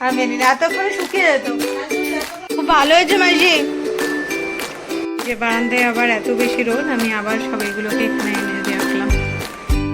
আর মেনে না এতক্ষণে শুকিয়ে যেত। খুব ভালো হয়েছে মাসি। যে বারান্দায় আবার এত বেশি রোদ আমি আবার সব এগুলোকে এখানে এনে রাখলাম।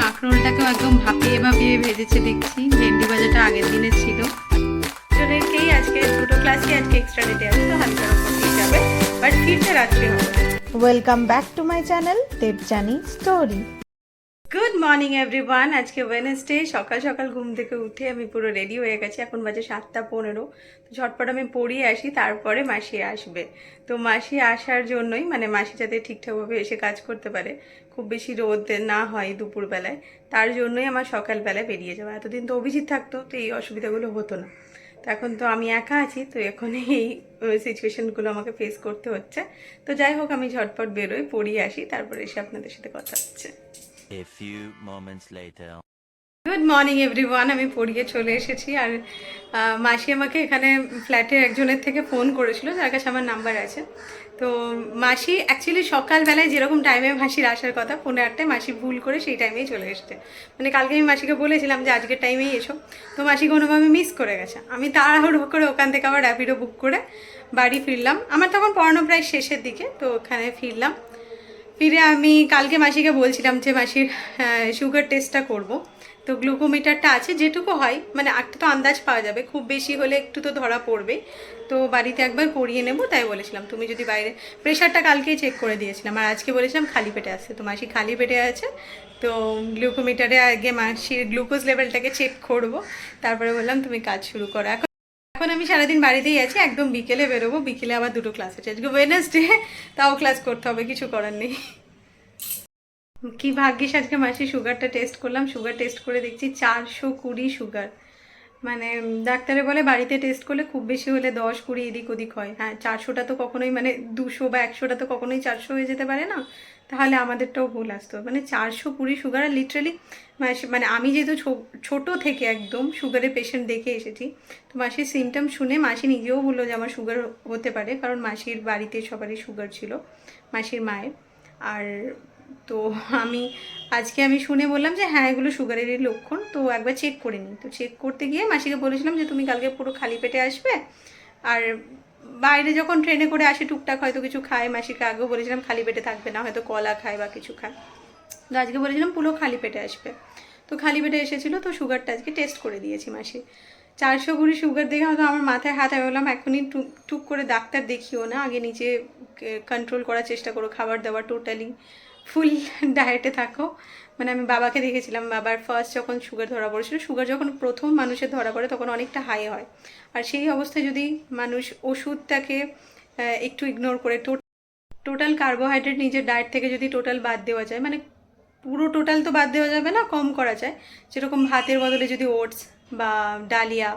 কাঁকরোলটাকেও একদম ভাপিয়ে ভাপিয়ে ভেজেছে দেখছি। ভেন্ডি ভাজাটা আগের দিনে ছিল। জনেরকেই আজকে দুটো ক্লাসই আজকে এক্সট্রা ডেটে আছে তো উপর যাবে। বাট ফিরতে রাত্রে হবে। Welcome back to my channel Debjani story good morning everyone আজকে ওয়েনেসডে সকাল সকাল ঘুম থেকে উঠে আমি পুরো রেডি হয়ে গেছি। এখন বাজে সাতটা পনেরো। তো ঝটপট আমি পড়িয়ে আসি, তারপরে মাসি আসবে। তো মাসি আসার জন্যই মানে মাসি যাতে ঠিকঠাকভাবে এসে কাজ করতে পারে, খুব বেশি রোদ না হয় দুপুরবেলায়, তার জন্যই আমার সকালবেলায় বেরিয়ে যাওয়া। এতদিন তো অভিজিৎ থাকতো, তো এই অসুবিধাগুলো হতো না। তো এখন তো আমি একা আছি, তো এখন এই সিচুয়েশনগুলো আমাকে ফেস করতে হচ্ছে। তো যাই হোক, আমি ঝটপট বেরোই, পড়িয়ে আসি, তারপরে এসে আপনাদের সাথে কথা হচ্ছে। A few moments later. Good morning everyone আমি পড়িয়ে চলে এসেছি আর মাসি আমাকে এখানে ফ্ল্যাটের একজনের থেকে ফোন করেছিল, যার কাছে আমার নাম্বার আছে। তো মাসি অ্যাকচুয়ালি সকালবেলায় যেরকম টাইমে মাসির আসার কথা পনেরো আটটায় মাসি ভুল করে সেই টাইমেই চলে এসছে। মানে কালকে আমি মাসিকে বলেছিলাম যে আজকের টাইমেই এসো। তো মাসি কোনোভাবে মিস করে গেছে। আমি তাড়াহুড়ো করে ওখান থেকে আবার র্যাপিডো বুক করে বাড়ি ফিরলাম। আমার তখন পড়ানো প্রায় শেষের দিকে, তো ওখানে ফিরলাম। ফিরে আমি কালকে মাসিকে বলছিলাম যে, মাসির সুগার টেস্টটা করব। তো গ্লুকোমিটারটা আছে, যেটুকু হয় মানে একটা তো আন্দাজ পাওয়া যাবে, খুব বেশি হলে একটু তো ধরা পড়বে। তো বাড়িতে একবার করিয়ে নেব, তাই বলেছিলাম। তুমি যদি বাইরে প্রেশারটা কালকেই চেক করে দিয়েছিলাম। আর আজকে বলেছিলাম খালি পেটে আছে। তো মাসি খালি পেটে আছে, তো গ্লুকোমিটারে আগে মাসির গ্লুকোজ লেভেলটাকে চেক করব। তারপরে বললাম, তুমি কাজ শুরু করো। এখন এখন আমি সারাদিন বাড়িতেই আছি, একদম বিকেলে বেরোবো, বিকেলে আবার দুটো ক্লাস আছে। আজকে ওয়েনেসডে তাও ক্লাস করতে হবে, কিছু করার নেই। কি ভাগ্যিস আজকে মাসি সুগারটা টেস্ট করলাম সুগার টেস্ট করে দেখছি চারশো কুড়ি সুগার মানে ডাক্তারে বলে বাড়িতে টেস্ট করলে খুব বেশি হলে দশ কুড়ি এদিক ওদিক হয়। হ্যাঁ চারশোটা তো কখনোই মানে দুশো বা একশোটা তো কখনোই চারশো হয়ে যেতে পারে না। তাহলে আমাদেরটাও ভুল আসতো। মানে চারশো কুড়ি সুগার লিটারালি মানে আমি যেহেতু ছোট থেকে একদম সুগারের পেশেন্ট দেখে এসেছি, তো মাসির সিমটম শুনে মাসি নিজেও বলল যে আমার সুগার হতে পারে, কারণ মাসির বাড়িতে সবারই সুগার ছিল, মাসির মায়ের। আর তো আমি আজকে আমি শুনে বললাম যে হ্যাঁ এগুলো সুগারেরই লক্ষণ, তো একবার চেক করে নিই। তো চেক করতে গিয়ে মাসিকে বলেছিলাম যে তুমি কালকে পুরো খালি পেটে আসবে, আর বাইরে যখন ট্রেনে করে আসে, টুকটাক হয়তো কিছু খায় মাসিকে আগেও বলেছিলাম খালি পেটে থাকবে না, হয়তো কলা খায় বা কিছু খায় তো আজকে বলেছিলাম পুরো খালি পেটে আসবে। তো খালি পেটে এসেছিল, তো সুগারটা আজকে টেস্ট করে দিয়েছি মাসি। চারশো কুড়ি সুগার দেখে হয়তো আমার মাথায় হাত আমি বললাম, এখনই টুক টুক করে ডাক্তার দেখিও না, আগে নিজে কন্ট্রোল করার চেষ্টা করো, খাবার দাবার টোটালি ফুল ডায়েটে থাকো। মানে আমি বাবাকে দেখেছিলাম, বাবার ফার্স্ট যখন সুগার ধরা পড়েছিল সুগার যখন প্রথম মানুষের ধরা পড়ে তখন অনেকটা হাই হয়। আর সেই অবস্থায় যদি মানুষ ওষুধটাকে একটু ইগনোর করে টোটাল কার্বোহাইড্রেট নিজের ডায়েট থেকে যদি টোটাল বাদ দেওয়া যায় মানে পুরো টোটাল তো বাদ দেওয়া যাবে না, কম করা যায়। যেরকম ভাতের বদলে যদি ওটস বা ডালিয়া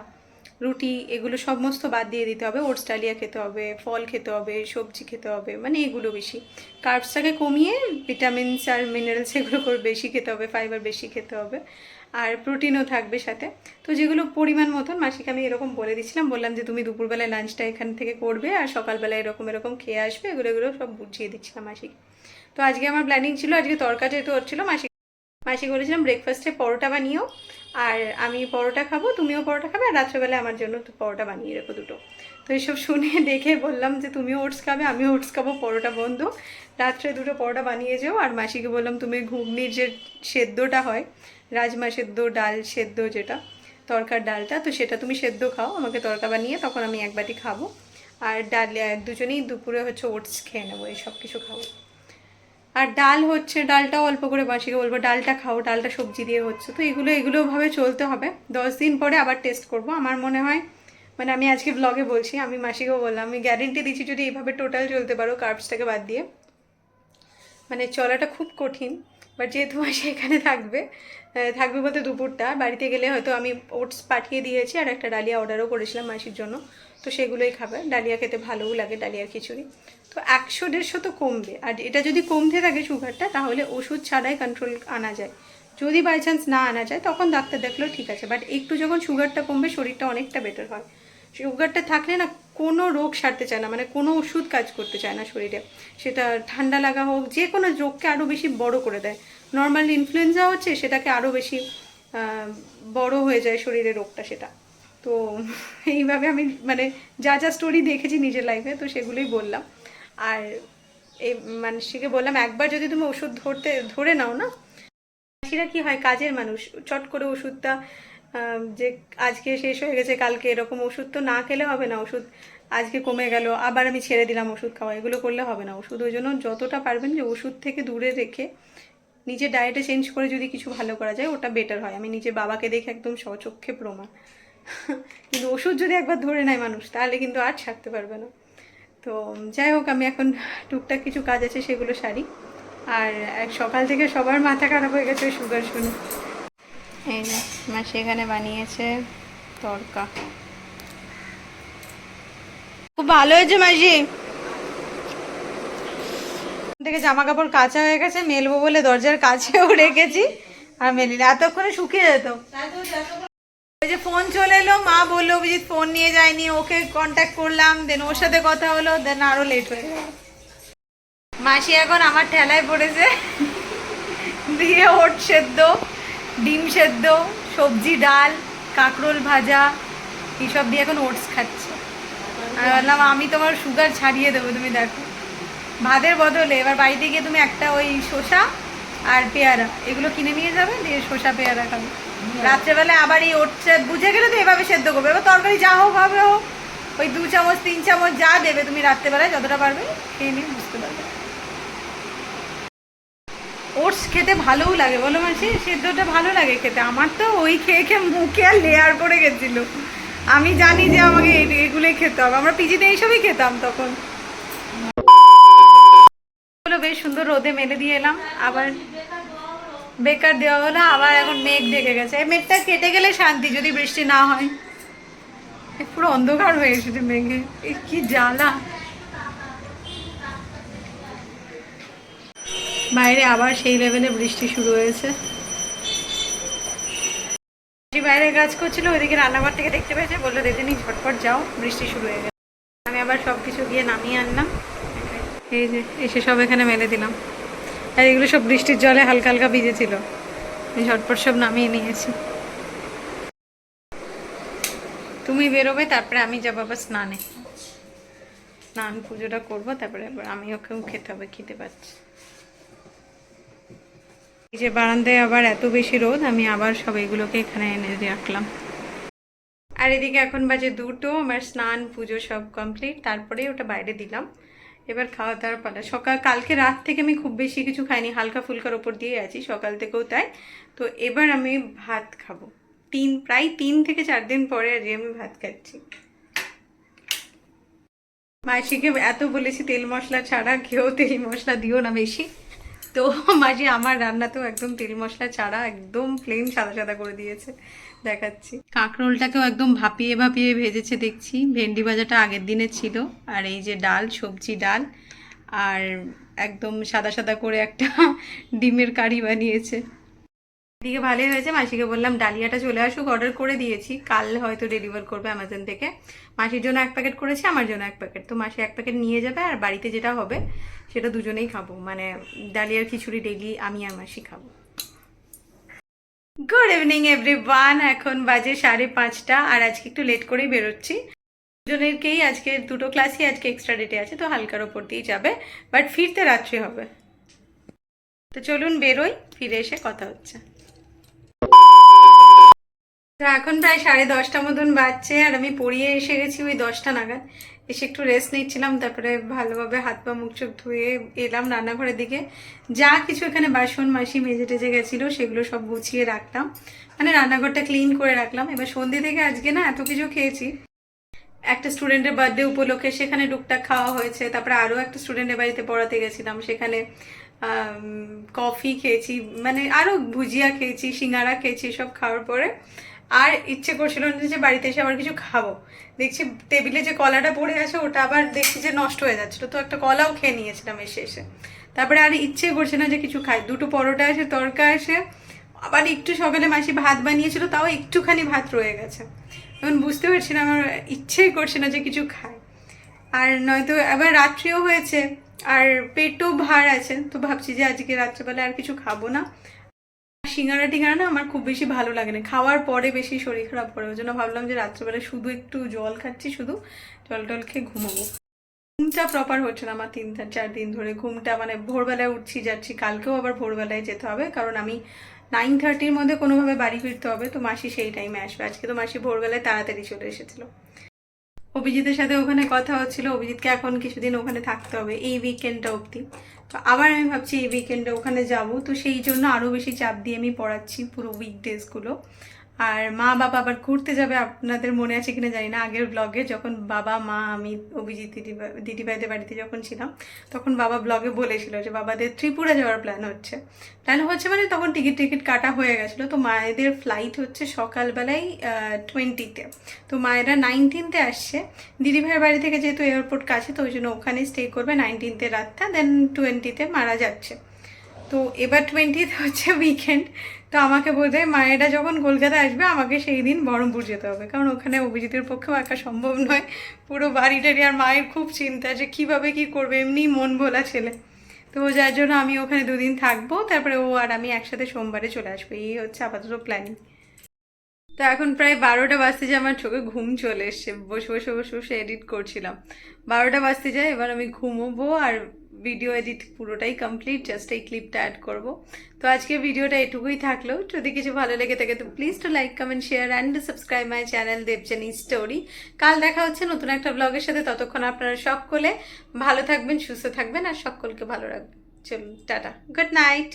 রুটি এগুলো সমস্ত বাদ দিয়ে দিতে হবে। ওটস, ডালিয়া খেতে হবে, ফল খেতে হবে, সবজি খেতে হবে মানে এগুলো বেশি। কার্বসটাকে কমিয়ে ভিটামিনস আর মিনারেলস এগুলো করে বেশি খেতে হবে ফাইবার বেশি খেতে হবে। আর প্রোটিনও থাকবে সাথে। তো যেগুলো পরিমাণ মতন, মাসিকে আমি এরকম বলে দিচ্ছিলাম বললাম যে তুমি দুপুরবেলায় লাঞ্চটা এখান থেকে করবে আর সকালবেলায় এরকম এরকম খেয়ে আসবে, এগুলো এগুলো সব বুঝিয়ে দিচ্ছিলাম মাসিকে। তো আজকে আমার প্ল্যানিং ছিল, আজকে তরকা যেহেতু হচ্ছিল মাসি মাসি বলেছিলাম ব্রেকফাস্টে পরোটা বানিও। আর আমি পরোটা খাব, তুমিও পরোটা খাবে, আর রাত্রেবেলায় আমার জন্য পরোটা বানিয়ে রেখো দুটো। তো এসব শুনে দেখে বললাম যে, তুমিও ওটস খাবে, আমিও ওটস খাব, পরোটা বন্ধ। রাত্রে দুটো পরোটা বানিয়ে যেও। আর মাসিকে বললাম, তুমি ঘুগনির যে সেদ্ধটা হয়, রাজমা সেদ্ধ, ডাল সেদ্ধ যেটা, তরকার ডালটা, তো সেটা তুমি সেদ্ধ খাও, আমাকে তরকা বানিয়ে তখন আমি এক বাটি খাব। আর ডাল, দুজনেই দুপুরে হচ্ছে ওটস খেয়ে নেব, এই সব কিছু খাব। আর ডাল হচ্ছে, ডালটাও অল্প করে বাঁচিয়ে বলব, ডালটা খাও, ডালটা সবজি দিয়ে হচ্ছে। তো এগুলো, এগুলোভাবে চলতে হবে। দশ দিন পরে আবার টেস্ট করব। আমার মনে হয় মানে আমি আজকে ব্লগে বলছি, আমি মাসিকেও বললাম, আমি গ্যারেন্টি দিচ্ছি যদি এইভাবে টোটাল চলতে পারো কার্বসটাকে বাদ দিয়ে। মানে চলাটা খুব কঠিন বাট যেহেতু মাসি এখানে থাকবে থাকবে বলতে দুপুরটা, বাড়িতে গেলে হয়তো আমি ওটস পাঠিয়ে দিয়েছি আর একটা ডালিয়া অর্ডারও করেছিলাম মাসির জন্য, তো সেগুলোই খাবে। ডালিয়া খেতে ভালোও লাগে ডালিয়ার খিচুড়ি। তো একশো দেড়শো তো কমবে, আর এটা যদি কমতে থাকে সুগারটা তাহলে ওষুধ ছাড়াই কন্ট্রোল আনা যায়। যদি বাই চান্স না আনা যায়, তখন ডাক্তার দেখলেও ঠিক আছে বাট একটু যখন সুগারটা কমবে, শরীরটা অনেকটা বেটার হয়। সুগারটা থাকলে না কোনো রোগ সারতে চায় না মানে কোনো ওষুধ কাজ করতে চায় না শরীরে। সেটা ঠান্ডা লাগা হোক, যে কোনো রোগকে আরও বেশি বড় করে দেয়। নর্মাল ইনফ্লুয়েঞ্জা হচ্ছে, সেটাকে আরও বেশি বড় হয়ে যায় শরীরে রোগটা সেটা। তো এইভাবে আমি মানে যা যা স্টোরি দেখেছি নিজের লাইফে তো সেগুলোই বললাম। আর এই মানসিকে বললাম, একবার যদি তুমি ওষুধ ধরতে, ধরে নাও না মাসিরা কি হয়, কাজের মানুষ, চট করে ওষুধটা যে আজকে শেষ হয়ে গেছে, কালকে এরকম ওষুধ তো না খেলে হবে না, ওষুধ আজকে কমে গেল, আবার আমি ছেড়ে দিলাম ওষুধ খাওয়া, এগুলো করলে হবে না ওষুধ, ওই জন্য যতটা পারবেন যে ওষুধ থেকে দূরে রেখে নিজের ডায়েটে চেঞ্জ করে যদি কিছু ভালো করা যায়, ওটা বেটার হয়। আমি নিজের বাবাকে দেখে একদম স্বচক্ষে প্রমাণ। কিন্তু ওষুধ যদি একবার ধরে নেয় মানুষ, তাহলে কিন্তু আর ছাড়তে পারবে না। তো যাই হোক, আমি এখন টুকটাক কিছু কাজ আছে, সেগুলো সারি। আর সকাল থেকে সবার মাথা খারাপ হয়ে গেছে সুগার শুনে। এই যে মাসি এখানে বানিয়েছে তরকা খুব ভালো হয়েছে মাসি। থেকে জামা কাপড় কাঁচা হয়ে গেছে, মেলবো বলে দরজার কাছেও রেখেছি, আর মেলিনি এতক্ষণে শুকিয়ে যেত। ওই যে ফোন চলে এলো, মা বলল, অভিজিৎ ফোন নিয়ে যায়নি, ওকে কন্ট্যাক্ট করলাম দেন ওর সাথে কথা হলো দেন আরও লেট হয়ে গেল। মাসি এখন আমার ঠেলায় পড়েছে, দিয়ে ওট সেদ্ধ। ডিম সেদ্ধ, সবজি ডাল, কাঁকরোল ভাজা এইসব দিয়ে এখন ওটস খাচ্ছে। আমি বললাম, আমি তোমার সুগার ছাড়িয়ে দেবো, তুমি দেখো। ভাতের বদলে এবার বাড়িতে গিয়ে তুমি একটা ওই শসা আর পেয়ারা, এগুলো কিনে নিয়ে যাবে, দিয়ে শসা পেয়ারা খাবে। রাত্রেবেলা আবার এই ওটস বুঝে গেলে তো এভাবে সেদ্ধ করবে। এবার তরকারি যা হোক, হবে হোক, ওই দু চামচ, তিন চামচ যা দেবে তুমি রাত্রেবেলায়, যতটা পারবে খেয়ে নিয়ে বুঝতে পারবে। ওটস খেতে ভালোও লাগে, বলো মাসি? সেদ্ধটা ভালো লাগে খেতে। আমার তো ওই খেয়ে খেয়ে মুখে আর লেয়ার করে গেছিল। আমি জানি যে আমাকে এগুলোই খেতে হবে। আমরা পিজিতে এইসবই খেতাম তখন। বেশ সুন্দর রোদে মেলে দিয়ে এলাম। আবার বেকার দেওয়া হলো, আবার এখন মেঘ ঢেকে গেছে। এই মেঘটা কেটে গেলে শান্তি, যদি বৃষ্টি না হয়। পুরো অন্ধকার হয়ে এসেছে মেঘে। কি জ্বালা। বাইরে আবার সেই লেভেলে বৃষ্টি শুরু হয়েছে। বাইরে কাজ করছিল, ওইদিকে রান্নাঘর থেকে দেখতে পেয়েছে, বলল দিদিনি ঝটপট যাও, বৃষ্টি শুরু হয়ে গেছে। আমি আবার সব কিছু গিয়ে নামিয়ে আনলাম। এই যে, এসে সব এখানে মেলে দিলাম। আর এগুলো সব বৃষ্টির জলে হালকা হালকা ভিজেছিল। আমি ঝটপট সব নামিয়ে নিয়েছি। তুমি বেরোবে, তারপরে আমি যাব আবার স্নানে। স্নান পুজোটা করব, তারপরে আবার আমি ওকেও খেতে হবে খেতে পাচ্ছি। এই যে বারান্দায় আবার এত বেশি রোদ, আমি আবার সব এগুলোকে এখানে এনে রাখলাম। আর এদিকে এখন বাজে দুটো, আমার স্নান, পুজো সব কমপ্লিট, তারপরে ওটা বাইরে দিলাম। এবার খাওয়া দাওয়ার পালা। সকাল, কালকে রাত থেকে আমি খুব বেশি কিছু খাইনি, হালকা ফুলকার ওপর দিয়ে আছি, সকাল থেকেও তাই। তো এবার আমি ভাত খাব। তিন, প্রায় তিন থেকে চার দিন পরে আজকে আমি ভাত খাচ্ছি। মাসিকে এত বলেছি তেল মশলা ছাড়া কেউ তেল মশলা দিও না বেশি। তো মাঝে আমার রান্না তো একদম তেল মশলা ছাড়া একদম প্লেন সাদা সাদা করে দিয়েছে, দেখাচ্ছি। কাঁকরোলটাকেও একদম ভাপিয়ে ভাপিয়ে ভেজেছে দেখছি। ভেন্ডি ভাজাটা আগের দিনে ছিল, আর এই যে ডাল, সবজি ডাল, আর একদম সাদা সাদা করে একটা ডিমের কারি বানিয়েছে। এদিকে ভালোই হয়েছে, মাসিকে বললাম, ডালিয়াটা চলে আসুক অর্ডার করে দিয়েছি। কাল হয়তো ডেলিভার করবে অ্যামাজন থেকে। মাসির জন্য এক প্যাকেট করেছি, আমার জন্য এক প্যাকেট তো মাসি এক প্যাকেট নিয়ে যাবে, আর বাড়িতে যেটা হবে, সেটা দুজনেই খাব। মানে ডালিয়ার খিচুড়ি ডেলি আমি আর মাসি খাব। গুড ইভিনিং এভরিওয়ান এখন বাজে সাড়ে পাঁচটা, আর আজকে একটু লেট করেই বেরোচ্ছি। দুজনেরকেই আজকে, দুটো ক্লাসই আজকে এক্সট্রা ডেটে আছে, তো হালকার ওপর দিয়েই যাবে বাট ফিরতে রাত্রি হবে। তো চলুন বেরোই, ফিরে এসে কথা হচ্ছে। তো এখন প্রায় সাড়ে দশটা মতন বাজছে, আর আমি পড়িয়ে এসে গেছি ওই দশটা নাগাদ। এসে একটু রেস্ট নিচ্ছিলাম, তারপরে ভালোভাবে হাত পা মুখ চোখ ধুয়ে এলাম রান্নাঘরের দিকে। যা কিছু এখানে বাসন, মাসি, মেজে টেজে গেছিল, সেগুলো সব গুছিয়ে রাখলাম। মানে রান্নাঘরটা ক্লিন করে রাখলাম। এবার সন্ধ্যে থেকে আজকে না এত কিছু খেয়েছি। একটা স্টুডেন্টের বার্থডে উপলক্ষে সেখানে টুকটাক খাওয়া হয়েছে, তারপরে আরও একটা স্টুডেন্টের বাড়িতে পড়াতে গেছিলাম। সেখানে কফি খেয়েছি মানে আরও ভুজিয়া খেয়েছি, সিঙ্গারা খেয়েছি সব খাওয়ার পরে। আর ইচ্ছে করছিল না যে বাড়িতে এসে আবার কিছু খাব। দেখছি টেবিলে যে কলাটা পড়ে আছে, ওটা আবার দেখছি যে নষ্ট হয়ে যাচ্ছিল। তো একটা কলাও খেয়ে নিয়েছিলাম এসে এসে। তারপরে আর ইচ্ছে করছে না যে কিছু খাই। দুটো পরোটা এসে তরকা এসে আবার একটু সকালে মাসি ভাত বানিয়েছিল, তাও একটুখানি ভাত রয়ে গেছে। এখন বুঝতে পারছি না, আমার ইচ্ছেই করছে না যে কিছু খাই। আর নয়তো আবার রাত্রিও হয়েছে, আর পেটও ভার আছে। তো ভাবছি যে আজকে রাত্রেবেলা আর কিছু খাব না। সিঙ্গারা টিঙ্গারা না আমার খুব বেশি ভালো লাগে না। খাওয়ার পরে বেশি শরীর খারাপ করে। ওই জন্য ভাবলাম যে রাত্রেবেলা শুধু একটু জল খাচ্ছি, শুধু জল টল খেয়ে ঘুমাবো। ঘুমটা প্রপার হচ্ছে না আমার তিন, চার দিন ধরে। ঘুমটা মানে ভোরবেলায় উঠছি, যাচ্ছি। কালকেও আবার ভোরবেলায় যেতে হবে। কারণ আমি নাইন থার্টির মধ্যে কোনোভাবে বাড়ি ফিরতে হবে। তো মাসি সেই টাইমে আসবে। আজকে তো মাসি ভোরবেলায় তাড়াতাড়ি চলে এসেছিল। অভিজিতের সাথে ওখানে কথা হচ্ছিল। অভিজিৎকে এখন কিছুদিন ওখানে থাকতে হবে, এই উইকেন্ডটা অবধি। তো আবার আমি ভাবছি এই উইকেন্ডে ওখানে যাব। তো সেই জন্য আরও বেশি চাপ দিয়ে আমি পড়াচ্ছি পুরো উইকডেজগুলো আর মা বাবা আবার ঘুরতে যাবে, আপনাদের মনে আছে কিনা জানি না। আগের ব্লগে যখন বাবা, মা, আমি, অভিজিৎ দিদি দিদিভাইদের বাড়িতে যখন ছিলাম, তখন বাবা ব্লগে বলেছিল যে, বাবাদের ত্রিপুরা যাওয়ার প্ল্যান হচ্ছে। প্ল্যান হচ্ছে মানে তখন টিকিট টিকিট কাটা হয়ে গেছিল। তো মায়েদের ফ্লাইট হচ্ছে সকালবেলায় টোয়েন্টিতে তো। মায়েরা নাইনটিনতে আসছে। দিদিভাইয়ের বাড়ি থেকে যেহেতু এয়ারপোর্ট কাছে, তো ওই জন্য ওখানে স্টে করবে নাইনটিনতে রাতটা দেন টোয়েন্টিতে মারা যাচ্ছে। তো এবার টোয়েন্টিতে হচ্ছে উইকেন্ড তো আমাকে বোধ হয় মায়েরা যখন কলকাতা আসবে, আমাকে সেই দিন বহরমপুর যেতে হবে। কারণ ওখানে অভিজিতের পক্ষেও একা সম্ভব নয়। পুরো বাড়ি টাড়ি আর মায়ের খুব চিন্তা যে কীভাবে কী করবে, এমনি মন ভোলা ছেলে। তো যার জন্য আমি ওখানে দুদিন থাকব, তারপরে ও আর আমি একসাথে সোমবারে চলে আসব। এই হচ্ছে আপাতত প্ল্যানিং তো এখন প্রায় বারোটা বাজতে যায়, আমার চোখে ঘুম চলে এসছে। বসে বসে বসে বসে এডিট করছিলাম। বারোটা বাজতে যায়, এবার আমি ঘুমোবো আর ভিডিও এডিট পুরোটাই কমপ্লিট জাস্ট এই ক্লিপটা অ্যাড করব। তো আজকে ভিডিওটা এটুকুই থাকল। যদি কিছু ভালো লেগে থাকে, তো please to like comment share and subscribe my channel Debjani story কাল দেখা হচ্ছে নতুন একটা ব্লগের সাথে। ততক্ষণ আপনারা সকলে ভালো থাকবেন, সুস্থ থাকবেন আর সকলকে ভালো রাখবেন। চলুন, টাটা। Good night